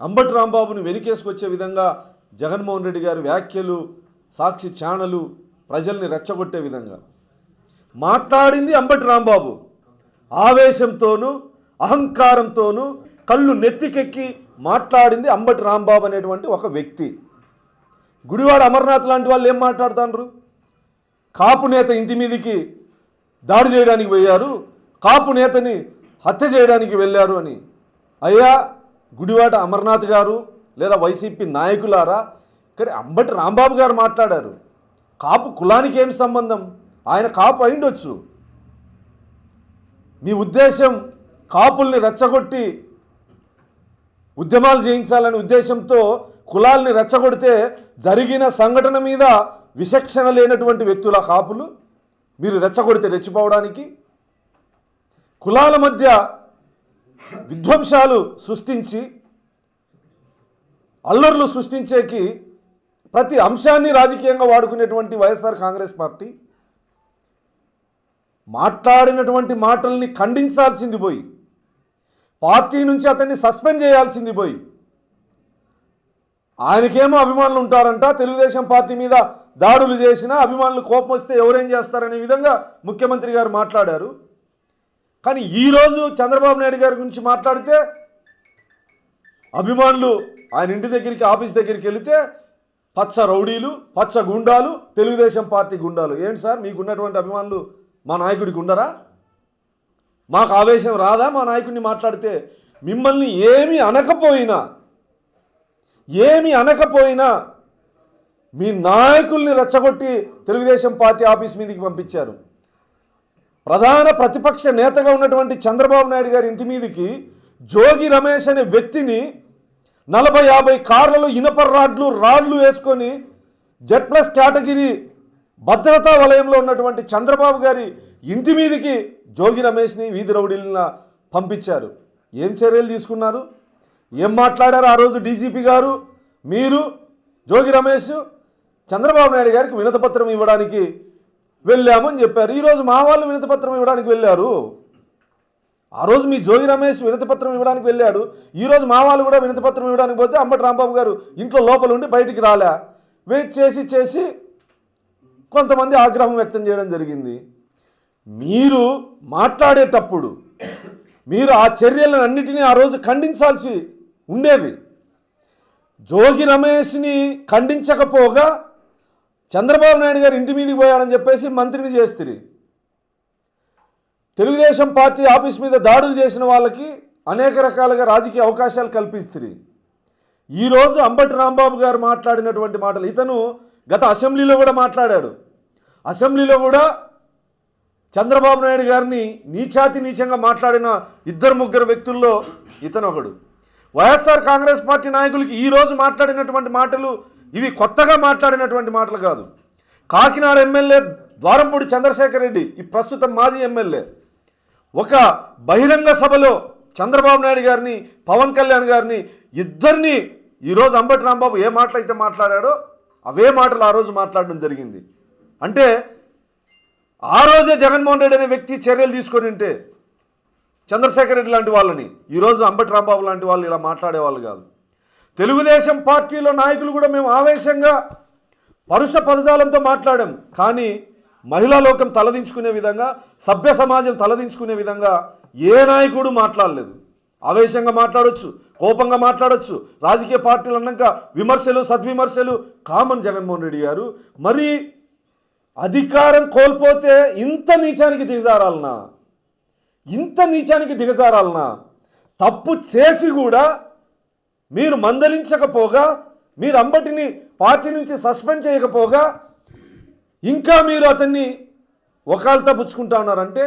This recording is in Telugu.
అంబటి రాంబాబుని వెనుకేసుకొచ్చే విధంగా జగన్మోహన్ రెడ్డి గారి వ్యాఖ్యలు సాక్షి ఛానలు ప్రజల్ని రెచ్చగొట్టే విధంగా. మాట్లాడింది అంబటి రాంబాబు. ఆవేశంతోనూ అహంకారంతోనూ కళ్ళు నెత్తికెక్కి మాట్లాడింది అంబటి రాంబాబు అనేటువంటి ఒక వ్యక్తి. గుడివాడ అమర్నాథ్ లాంటి వాళ్ళు ఏం మాట్లాడుతాండ్రు? కాపు నేత ఇంటి మీదికి దాడి చేయడానికి పోయారు. కాపు నేతని హత్య చేయడానికి వెళ్ళారు అని. అయ్యా గుడివాట అమర్నాథ్ గారు లేదా వైసీపీ నాయకులారా ఇక్కడ అంబటి రాంబాబు గారు మాట్లాడారు. కాపు కులానికి ఏం సంబంధం? ఆయన కాపు అయిండొచ్చు. మీ ఉద్దేశం కాపుల్ని రెచ్చగొట్టి ఉద్యమాలు చేయించాలనే ఉద్దేశంతో కులాల్ని రెచ్చగొడితే జరిగిన సంఘటన మీద విచక్షణ లేనటువంటి వ్యక్తుల కాపులు మీరు రెచ్చగొడితే రెచ్చిపోవడానికి? కులాల మధ్య విధ్వంసాలు సృష్టించి అల్లర్లు సృష్టించేకి ప్రతి అంశాన్ని రాజకీయంగా వాడుకునేటువంటి వైఎస్ఆర్ కాంగ్రెస్ పార్టీ మాట్లాడినటువంటి మాటల్ని ఖండించాల్సింది పోయి పార్టీ నుంచి అతన్ని సస్పెండ్ చేయాల్సింది పోయి ఆయనకేమో అభిమానులు ఉంటారంట తెలుగుదేశం పార్టీ మీద దాడులు చేసినా అభిమానులు కోపం వస్తే ఎవరేం చేస్తారనే విధంగా ముఖ్యమంత్రి గారు మాట్లాడారు. కానీ ఈరోజు చంద్రబాబు నాయుడు గారి గురించి మాట్లాడితే అభిమానులు ఆయన ఇంటి దగ్గరికి ఆఫీస్ దగ్గరికి వెళితే పచ్చ రౌడీలు పచ్చ గుండాలు తెలుగుదేశం పార్టీ గుండాలు. ఏంటి సార్? మీకున్నటువంటి అభిమానులు మా నాయకుడికి ఉండరా? మాకు ఆవేశం రాదా మా నాయకుడిని మాట్లాడితే? మిమ్మల్ని ఏమి అనకపోయినా ఏమి అనకపోయినా మీ నాయకుల్ని రెచ్చగొట్టి తెలుగుదేశం పార్టీ ఆఫీస్ మీదకి పంపించారు. ప్రధాన ప్రతిపక్ష నేతగా ఉన్నటువంటి చంద్రబాబు నాయుడు గారి ఇంటి మీదకి జోగి రమేష్ అనే వ్యక్తిని నలభై యాభై కార్లలో ఇనప రాడ్లు రాడ్లు వేసుకొని జెడ్ ప్లస్ కేటగిరీ భద్రతా వలయంలో ఉన్నటువంటి చంద్రబాబు గారి ఇంటి మీదకి జోగి రమేష్ని వీధి రౌడీలను పంపించారు. ఏం చర్యలు తీసుకున్నారు? ఏం మాట్లాడారు ఆ రోజు డీజీపీ గారు? మీరు జోగి రమేష్ చంద్రబాబు నాయుడు గారికి వినతపత్రం ఇవ్వడానికి వెళ్ళామని చెప్పారు. ఈరోజు మా వాళ్ళు వినతిపత్రం ఇవ్వడానికి వెళ్ళారు. ఆ రోజు మీ జోగి రమేష్ వినతిపత్రం ఇవ్వడానికి వెళ్ళాడు. ఈరోజు మా వాళ్ళు కూడా వినతిపత్రం ఇవ్వడానికి పోతే అంబటి రాంబాబు గారు ఇంట్లో లోపల ఉండి బయటికి రాలే. వెయిట్ చేసి చేసి కొంతమంది ఆగ్రహం వ్యక్తం చేయడం జరిగింది. మీరు మాట్లాడేటప్పుడు మీరు ఆ చర్యలను అన్నిటినీ ఆ రోజు ఖండించాల్సి ఉండేది. జోగి రమేష్ని ఖండించకపోగా చంద్రబాబు నాయుడు గారు ఇంటి మీదకి పోయాడని చెప్పేసి మంత్రిని చేస్తుంది తెలుగుదేశం పార్టీ ఆఫీస్ మీద దాడులు చేసిన వాళ్ళకి అనేక రకాలుగా రాజకీయ అవకాశాలు కల్పిస్తుంది ఈరోజు అంబటి రాంబాబు గారు మాట్లాడినటువంటి మాటలు ఇతను గత అసెంబ్లీలో కూడా మాట్లాడాడు. అసెంబ్లీలో కూడా చంద్రబాబు నాయుడు గారిని నీచాతి నీచంగా మాట్లాడిన ఇద్దరు ముగ్గురు వ్యక్తుల్లో ఇతను ఒకడు వైఎస్ఆర్ కాంగ్రెస్ పార్టీ నాయకులకి ఈరోజు మాట్లాడినటువంటి మాటలు ఇవి కొత్తగా మాట్లాడినటువంటి మాటలు కాదు. కాకినాడ ఎమ్మెల్యే ద్వారంపూడి చంద్రశేఖర్ రెడ్డి ఈ ప్రస్తుతం మాజీ ఎమ్మెల్యే. ఒక బహిరంగ సభలో చంద్రబాబు నాయుడు గారిని పవన్ కళ్యాణ్ గారిని ఇద్దరిని ఈరోజు అంబటి రాంబాబు ఏ మాటలు అయితే మాట్లాడాడో అవే మాటలు ఆ రోజు మాట్లాడడం జరిగింది. అంటే ఆ రోజే జగన్మోహన్ రెడ్డి అనే వ్యక్తి చర్యలు తీసుకొని ఉంటే చంద్రశేఖర్ రెడ్డి లాంటి వాళ్ళని ఈరోజు అంబటి రాంబాబు లాంటి వాళ్ళు ఇలా మాట్లాడేవాళ్ళు కాదు. తెలుగుదేశం పార్టీలో నాయకులు కూడా మేము ఆవేశంగా పరుష పదజాలంతో మాట్లాడాం. కానీ మహిళా లోకం తలదించుకునే విధంగా సభ్య సమాజం తలదించుకునే విధంగా ఏ నాయకుడు మాట్లాడలేదు. ఆవేశంగా మాట్లాడొచ్చు కోపంగా మాట్లాడొచ్చు రాజకీయ పార్టీలు అన్నాక విమర్శలు సద్విమర్శలు కామన్ జగన్మోహన్ రెడ్డి గారు. మరి అధికారం కోల్పోతే ఇంత నీచానికి దిగజారాలనా? ఇంత నీచానికి దిగజారాలనా? తప్పు చేసి కూడా మీరు మందలించకపోగా మీరు అంబటిని పార్టీ నుంచి సస్పెండ్ చేయకపోగా ఇంకా మీరు అతన్ని ఒకళ్ళతో పుచ్చుకుంటా ఉన్నారంటే